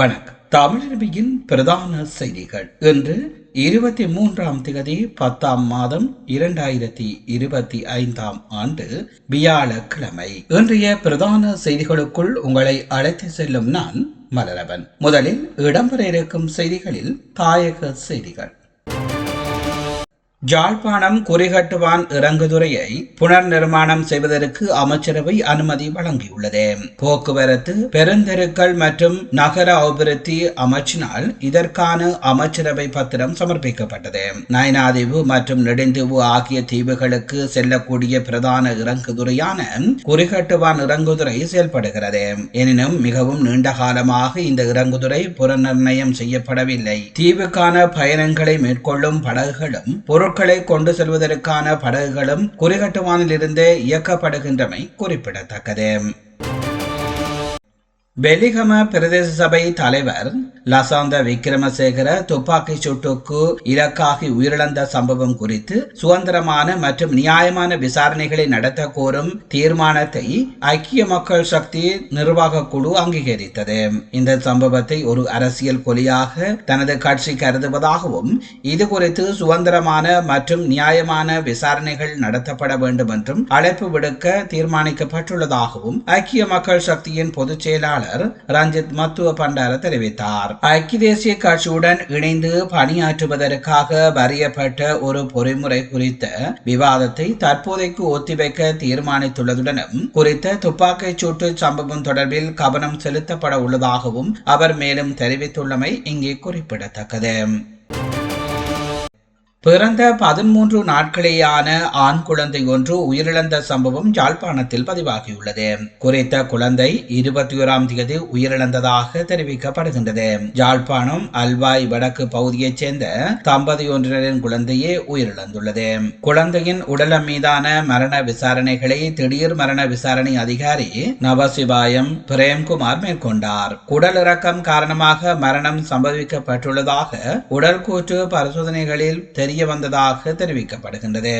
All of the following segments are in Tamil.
வணக்கம். தமிழருவியின் பிரதான செய்திகள். இன்று இருபத்தி மூன்றாம் திகதி பத்தாம் மாதம் இரண்டாயிரத்தி இருபத்தி ஐந்தாம் ஆண்டு வியாழக்கிழமை. இன்றைய பிரதான செய்திகளுக்குள் உங்களை அழைத்து செல்லும் நான் மலரவன். முதலில் இடம்பெற இருக்கும் செய்திகளில் தாயக செய்திகள். ஜாழ்ப்பாணம் குறிகட்டுவான் இறங்குதுறையை புனர் நிர்மாணம் செய்வதற்கு அமைச்சரவை அனுமதி வழங்கியுள்ளது. போக்குவரத்து பெருந்தெருக்கள் மற்றும் நகர அபிவிருத்தி அமைச்சினால் இதற்கான அமைச்சரவை பத்திரம் சமர்ப்பிக்கப்பட்டது. நயனாதீவு மற்றும் நெடுந்தீவு ஆகிய தீவுகளுக்கு செல்லக்கூடிய பிரதான இறங்குதுறையான குறிகட்டுவான் இறங்குதுறை செயல்படுகிறது. எனினும் மிகவும் நீண்ட காலமாக இந்த இறங்குதுறை புறநிர்ணயம் செய்யப்படவில்லை. தீவுக்கான பயணங்களை மேற்கொள்ளும் படகுகளும் பொருள் பொருட்களை கொண்டு செல்வதற்கான படகுகளும் குறிகட்டுவானில் இருந்தே இயக்கப்படுகின்றமை குறிப்பிடத்தக்கது. வெலிகம பிரதேச சபை தலைவர் லசாந்த விக்ரமசேகர துப்பாக்கி சூட்டுக்கு இலக்காகி உயிரிழந்த சம்பவம் குறித்து சுதந்திரமான மற்றும் நியாயமான விசாரணைகளை நடத்த கோரும் தீர்மானத்தை ஐக்கிய மக்கள் சக்தி நிர்வாக குழு அங்கீகரித்தது. இந்த சம்பவத்தை ஒரு அரசியல் கொலியாக தனது கட்சி கருதுவதாகவும் இது குறித்து சுதந்திரமான மற்றும் நியாயமான விசாரணைகள் நடத்தப்பட வேண்டும் என்றும் அழைப்பு விடுக்க தீர்மானிக்கப்பட்டுள்ளதாகவும் ஐக்கிய மக்கள் சக்தியின் பொதுச் செயலாளர் ரஞ்சித் மத்துவ பண்டார தெரிவித்தார். ஐக்கிய தேசிய கட்சியுடன் இணைந்து பணியாற்றுவதற்காக வரையப்பட்ட ஒரு பொறிமுறை குறித்த விவாதத்தை தற்போதைக்கு ஒத்திவைக்க தீர்மானித்துள்ளதுடனும் குறித்த துப்பாக்கிச் சூட்டு சம்பவம் தொடர்பில் கவனம் செலுத்தப்பட உள்ளதாகவும் அவர் மேலும் தெரிவித்துள்ளமை இங்கே குறிப்பிடத்தக்கது. பிறந்த பதிமூன்று நாட்களேயான ஆண் குழந்தை ஒன்று உயிரிழந்த சம்பவம் யாழ்ப்பாணத்தில் பதிவாகியுள்ளது. குறித்த குழந்தை இருபத்தி ஓராம் தேதி உயிரிழந்ததாக தெரிவிக்கப்படுகின்றது. யாழ்ப்பாணம் அல்வாய் வடக்கு பகுதியைச் சேர்ந்த தம்பதி ஒன்றினரின் குழந்தையே உயிரிழந்துள்ளது. குழந்தையின் உடலம் மீதான மரண விசாரணைகளை திடீர் மரண விசாரணை அதிகாரி நவசிவாயம் பிரேம்குமார் மேற்கொண்டார். குடல் இறக்கம் காரணமாக மரணம் சம்பவிக்கப்பட்டுள்ளதாக உடல் கூற்று பரிசோதனைகளில் தெரிய வந்ததாக தெரிவிக்கப்படுகின்றது.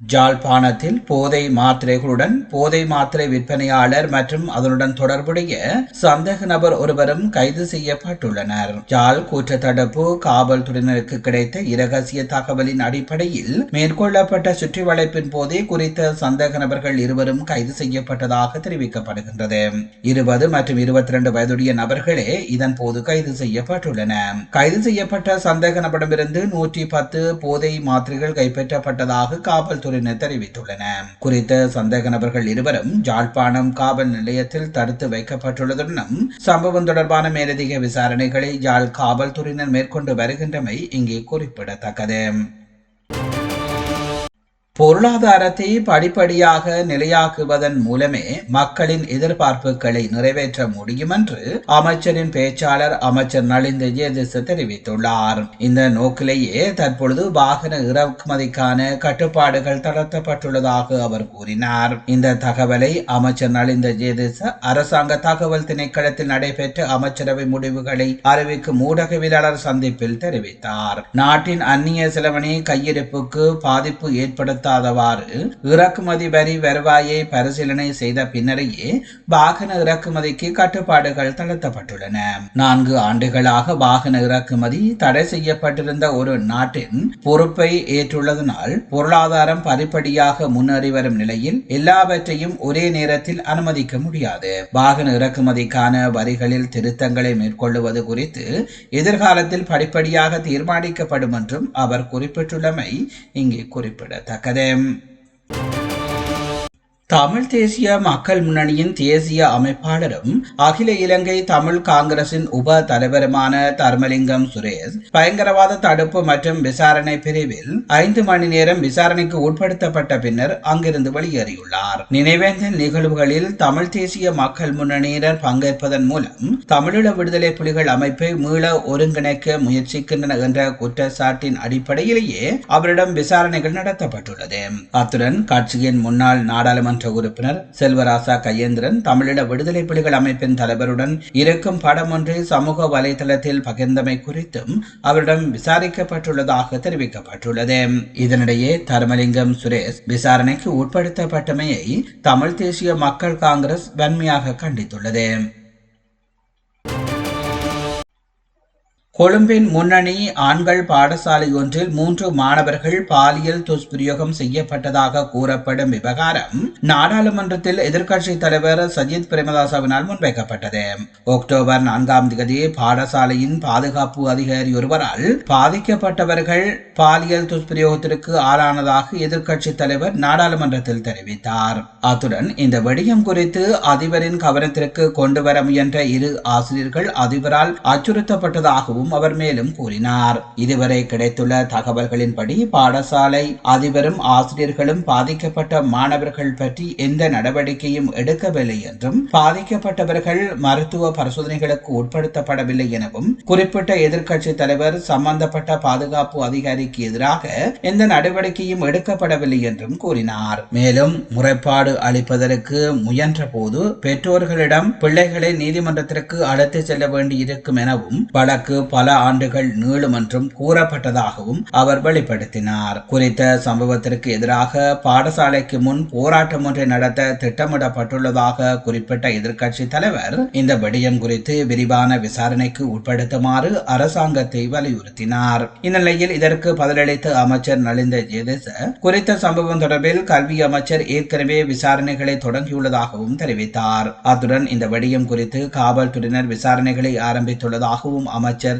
ஜாழ்ப்பாணத்தில் போதை மாத்திரைகளுடன் போதை மாத்திரை விற்பனையாளர் மற்றும் அதனுடன் தொடர்புடைய சந்தேக நபர் ஒருவரும் கைது செய்யப்பட்டுள்ளனர். ஜாழ் தடுப்பு காவல்துறையினருக்கு கிடைத்த இரகசிய தகவலின் அடிப்படையில் மேற்கொள்ளப்பட்ட சுற்றி வளைப்பின் போதே குறித்த சந்தேக நபர்கள் இருவரும் கைது செய்யப்பட்டதாக தெரிவிக்கப்படுகின்றது. இருபது மற்றும் இருபத்தி இரண்டு வயதுடைய நபர்களே இதன் போது கைது செய்யப்பட்டுள்ளன. கைது செய்யப்பட்ட சந்தேக நபரிடமிருந்து நூற்றி பத்து போதை மாத்திரைகள் கைப்பற்றப்பட்டதாக காவல்துறை காவல்துறையினர் தெரிவித்துள்ளன. குறித்த சந்தேக நபர்கள் இருவரும் ஜாழ்ப்பாணம் காவல் நிலையத்தில் தடுத்து வைக்கப்பட்டுள்ளதுடனும் சம்பவம் தொடர்பான மேலதிக விசாரணைகளை யாழ் காவல்துறையினர் மேற்கொண்டு வருகின்றமை இங்கே குறிப்பிடத்தக்கது. பொருளாதாரத்தை படிப்படியாக நிலையாக்குவதன் மூலமே மக்களின் எதிர்பார்ப்புகளை நிறைவேற்ற முடியும் என்று அமைச்சரின் பேச்சாளர் அமைச்சர் நளிந்த ஜெயதிச தெரிவித்துள்ளார். இந்த நோக்கிலேயே தற்பொழுது வாகன இறக்குமதிக்கான கட்டுப்பாடுகள் தளர்த்தப்பட்டுள்ளதாக அவர் கூறினார். இந்த தகவலை அமைச்சர் நளிந்த ஜெயதிச அரசாங்க தகவல் திணைக்களத்தில் நடைபெற்ற அமைச்சரவை முடிவுகளை அறிவிக்கும் ஊடகவியலாளர் சந்திப்பில் தெரிவித்தார். நாட்டின் அந்நிய செலவணி கையிருப்புக்கு பாதிப்பு ஏற்படுத்த செலுத்தாதவாறு இறக்குமதி வரி வருவாயை பரிசீலனை செய்த பின்னரையே வாகன இறக்குமதிக்கு கட்டுப்பாடுகள் தளர்த்தப்பட்டுள்ளன. நான்கு ஆண்டுகளாக வாகன இறக்குமதி தடை செய்யப்பட்டிருந்த ஒரு நாட்டின் பொறுப்பை ஏற்றுள்ளதனால் பொருளாதாரம் படிப்படியாக முன்னேறி வரும் நிலையில் எல்லாவற்றையும் ஒரே நேரத்தில் அனுமதிக்க முடியாது. வாகன இறக்குமதிக்கான வரிகளில் திருத்தங்களை மேற்கொள்ளுவது குறித்து எதிர்காலத்தில் படிப்படியாக தீர்மானிக்கப்படும் என்றும் அவர் குறிப்பிட்டுள்ளமை இங்கே குறிப்பிடத்தக்கது தமிழ் தேசிய மக்கள் முன்னணியின் தேசிய அமைப்பாளரும் அகில இலங்கை தமிழ் காங்கிரசின் உப தலைவருமான தர்மலிங்கம் சுரேஷ் பயங்கரவாத தடுப்பு மற்றும் விசாரணை பிரிவில் ஐந்து மணி நேரம் விசாரணைக்கு உட்படுத்தப்பட்ட பின்னர் அங்கிருந்து வெளியேறியுள்ளார். நினைவேந்தல் நிகழ்வுகளில் தமிழ் தேசிய மக்கள் முன்னணியினர் பங்கேற்பதன் மூலம் தமிழீழ விடுதலை புலிகள் அமைப்பை மீள ஒருங்கிணைக்க முயற்சிக்கின்றன என்ற குற்றச்சாட்டின் அடிப்படையிலேயே அவரிடம் விசாரணைகள் நடத்தப்பட்டுள்ளது. அத்துடன் கட்சியின் முன்னாள் நாடாளுமன்ற நாடாளுமன்ற உறுப்பினர் செல்வராசா கையேந்திரன் தமிழீழ விடுதலை புலிகள் அமைப்பின் தலைவருடன் இருக்கும் படம் ஒன்றை சமூக வலைதளத்தில் பகிர்ந்தமை குறித்தும் அவரிடம் விசாரிக்கப்பட்டுள்ளதாக தெரிவிக்கப்பட்டுள்ளது. இதனிடையே தர்மலிங்கம் சுரேஷ் விசாரணைக்கு உட்படுத்தப்பட்டமையை தமிழ் தேசிய மக்கள் காங்கிரஸ் வன்மையாக கண்டித்துள்ளது. கொழும்பின் முன்னணி ஆண்கள் பாடசாலை ஒன்றில் மூன்று மாணவர்கள் பாலியல் துஷ்பிரயோகம் செய்யப்பட்டதாக கூறப்படும் விவகாரம் நாடாளுமன்றத்தில் எதிர்க்கட்சித் தலைவர் சஜித் பிரேமதாசவினால் முன்வைக்கப்பட்டது. அக்டோபர் நான்காம் தேதி பாடசாலையின் பாதுகாப்பு அதிகாரி ஒருவரால் பாதிக்கப்பட்டவர்கள் பாலியல் துஷ்பிரயோகத்திற்கு ஆளானதாக எதிர்க்கட்சித் தலைவர் நாடாளுமன்றத்தில் தெரிவித்தார். அத்துடன் இந்த விடயம் குறித்து அதிபரின் கவனத்திற்கு கொண்டு வர முயன்ற இரு ஆசிரியர்கள் அதிபரால் அச்சுறுத்தப்பட்டதாகவும் அவர் மேலும் கூறினார். இதுவரை கிடைத்துள்ள தகவல்களின்படி பாடசாலை அதிபரும் ஆசிரியர்களும் பாதிக்கப்பட்ட மாணவர்கள் பற்றி எந்த நடவடிக்கையும் எடுக்கவில்லை என்றும் பாதிக்கப்பட்டவர்கள் மருத்துவ பரிசோதனைகளுக்கு உட்படுத்தப்படவில்லை எனவும் குறிப்பிட்ட எதிர்க்கட்சி தலைவர் சம்பந்தப்பட்ட பாதுகாப்பு அதிகாரிக்கு எதிராக எந்த நடவடிக்கையும் எடுக்கப்படவில்லை என்றும் கூறினார். மேலும் முறைப்பாடு அளிப்பதற்கு முயன்ற போது பெற்றோர்களிடம் பிள்ளைகளை நீதிமன்றத்திற்கு அழைத்து செல்ல வேண்டியிருக்கும் எனவும் வழக்கு பல ஆண்டுகள் நீளும் என்றும் கூறப்பட்டதாகவும் அவர் வெளிப்படுத்தினார். குறித்த சம்பவத்திற்கு எதிராக பாடசாலைக்கு முன் போராட்டம் ஒன்றை நடத்த திட்டமிடப்பட்டுள்ளதாக குறிப்பிட்ட எதிர்க்கட்சி தலைவர் இந்த விடயம் குறித்து விரிவான விசாரணைக்கு உட்படுத்துமாறு அரசாங்கத்தை வலியுறுத்தினார். இந்நிலையில் இதற்கு பதிலளித்த அமைச்சர் நலிந்த ஜெயதேச குறித்த சம்பவம் தொடர்பில் கல்வி அமைச்சர் ஏற்கனவே விசாரணைகளை தொடங்கியுள்ளதாகவும் தெரிவித்தார். அத்துடன் இந்த விடயம் குறித்து காவல்துறையினர் விசாரணைகளை ஆரம்பித்துள்ளதாகவும் அமைச்சர்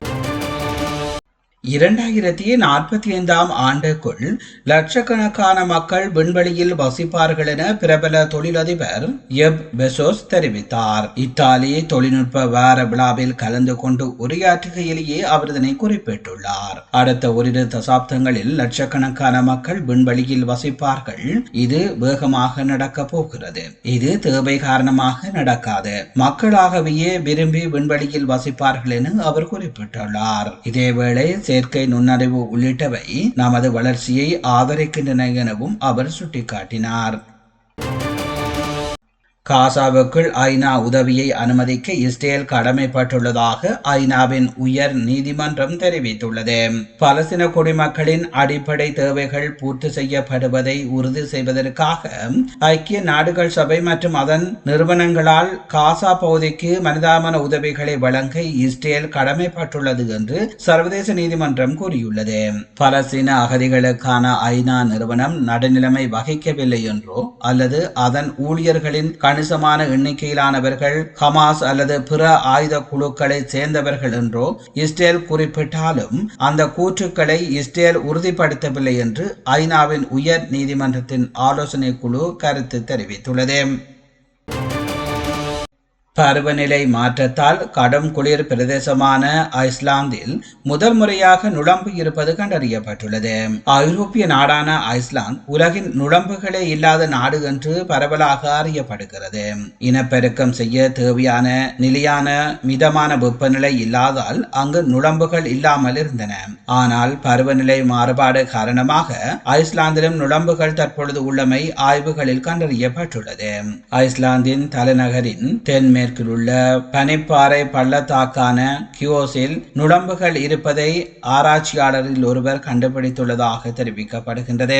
Музика இரண்டாயிரத்தி நாற்பத்தி ஐந்தாம் ஆண்டுக்குள் லட்சக்கணக்கான மக்கள் விண்வெளியில் வசிப்பார்கள் என பிரபல தொழிலதிபர் எப். பெசோஸ் தெரிவித்தார். இத்தாலி தொழில்நுட்ப வார விழாவில் கலந்து கொண்டு உரையாற்றுகையிலேயே அவர் இதனை குறிப்பிட்டுள்ளார். அடுத்த ஓரிரு தசாப்தங்களில் லட்சக்கணக்கான மக்கள் விண்வெளியில் வசிப்பார்கள். இது வேகமாக நடக்கப் போகிறது. இது தேவை காரணமாக நடக்காது. மக்களாகவே விரும்பி விண்வெளியில் வசிப்பார்கள் என அவர் குறிப்பிட்டுள்ளார். இதேவேளை செயற்கை நுண்ணறிவு உள்ளிட்டவை நமது வளர்ச்சியை ஆதரிக்கின்றன எனவும் அவர் சுட்டிக்காட்டினார். காசாவுக்குள் ஐநா உதவியை அனுமதிக்க இஸ்ரேல் கடமைப்பட்டுள்ளதாக ஐநாவின் உயர் நீதிமன்றம் தெரிவித்துள்ளது. பலஸ்தீன குடிமக்களின் அடிப்படை தேவைகள் பூர்த்தி செய்யப்படுவதை உறுதி செய்வதற்காக ஐக்கிய நாடுகள் சபை மற்றும் அதன் நிறுவனங்களால் காசா பகுதிக்கு மனிதாபன உதவிகளை வழங்க இஸ்ரேல் கடமைப்பட்டுள்ளது என்று சர்வதேச நீதிமன்றம் கூறியுள்ளது. பலஸ்தீன அகதிகளுக்கான ஐநா நிறுவனம் நடுநிலைமை வகிக்கவில்லை என்றோ அல்லது அதன் ஊழியர்களின் கணிசமான எண்ணிக்கையிலானவர்கள் ஹமாஸ் அல்லது பிற ஆயுத குழுக்களை சேர்ந்தவர்கள் என்றோ இஸ்ரேல் குறிப்பிட்டாலும் அந்த கூற்றுக்களை இஸ்ரேல் உறுதிப்படுத்தவில்லை என்று ஐநாவின் உயர் நீதிமன்றத்தின் ஆலோசனை குழு கருத்து தெரிவித்துள்ளது. பருவநிலை மாற்றத்தால் கடும் குளிர் பிரதேசமான ஐஸ்லாந்தில் முதல் முறையாக நுழம்பு இருப்பது கண்டறியப்பட்டுள்ளது. ஐரோப்பிய நாடான ஐஸ்லாந்து உலகின் நுழம்புகளே இல்லாத நாடு என்று பரவலாக அறியப்படுகிறது. இனப்பெருக்கம் செய்ய தேவையான நிலையான மிதமான வெப்பநிலை இல்லாதால் அங்கு நுழம்புகள் இல்லாமல் இருந்தன. ஆனால் பருவநிலை மாறுபாடு காரணமாக ஐஸ்லாந்திலும் நுழம்புகள் தற்பொழுது உள்ளமை ஆய்வுகளில் கண்டறியப்பட்டுள்ளது. ஐஸ்லாந்தின் தலைநகரின் தென்மேற்கு மேற்கில் உள்ள பனிப்பாறை பள்ளத்தாக்கான கியோஸில் நுழம்புகள் இருப்பதை ஆராய்ச்சியாளரில் ஒருவர் கண்டுபிடித்துள்ளதாக தெரிவிக்கப்படுகின்றது.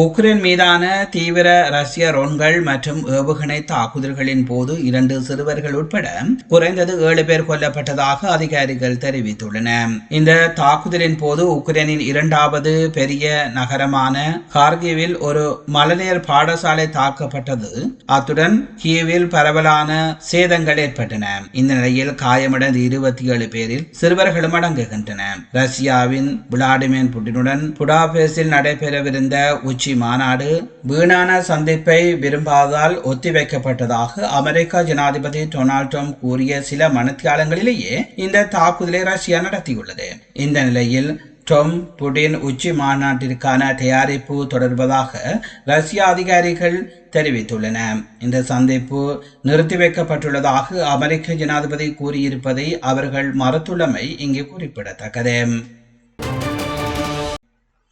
உக்ரைன் மீதான தீவிர ரஷ்ய ரோன்கள் மற்றும் ஏவுகணை தாக்குதல்களின் போது இரண்டு சிறுவர்கள் உட்பட குறைந்தது ஏழு பேர் கொல்லப்பட்டதாக அதிகாரிகள் தெரிவித்துள்ளனர். இந்த தாக்குதலின் போது உக்ரைனின் இரண்டாவது பெரிய நகரமான கார்கிவில் ஒரு மழலையர் பாடசாலை தாக்கப்பட்டது. அத்துடன் கீவில் பரவலான சேதங்கள் ஏற்பட்டன. இந்த நிலையில் காயமடைந்த இருபத்தி ஏழு பேரில் சிறுவர்களும் அடங்குகின்றன ரஷ்யாவின் விளாடிமிர் புட்டினுடன் புடாபேஸில் நடைபெறவிருந்த உச்சி உச்சி மாநாடு வீணான சந்திப்பை விரும்பாதால் ஒத்திவைக்கப்பட்டதாக அமெரிக்க ஜனாதிபதி டொனால்ட் ட்ரம்ப் கூறிய சில மணித்தியாலங்களிலேயே இந்த தாக்குதலை ரஷ்யா நடத்தியுள்ளது. இந்த நிலையில் ட்ரம்ப் புடின் உச்சி மாநாட்டிற்கான தயாரிப்பு தொடர்வதாக ரஷ்ய அதிகாரிகள் தெரிவித்துள்ளன. இந்த சந்திப்பு நிறுத்தி வைக்கப்பட்டுள்ளதாக அமெரிக்க ஜனாதிபதி கூறியிருப்பதை அவர்கள் மறுத்துள்ளமை இங்கே குறிப்பிடத்தக்கது.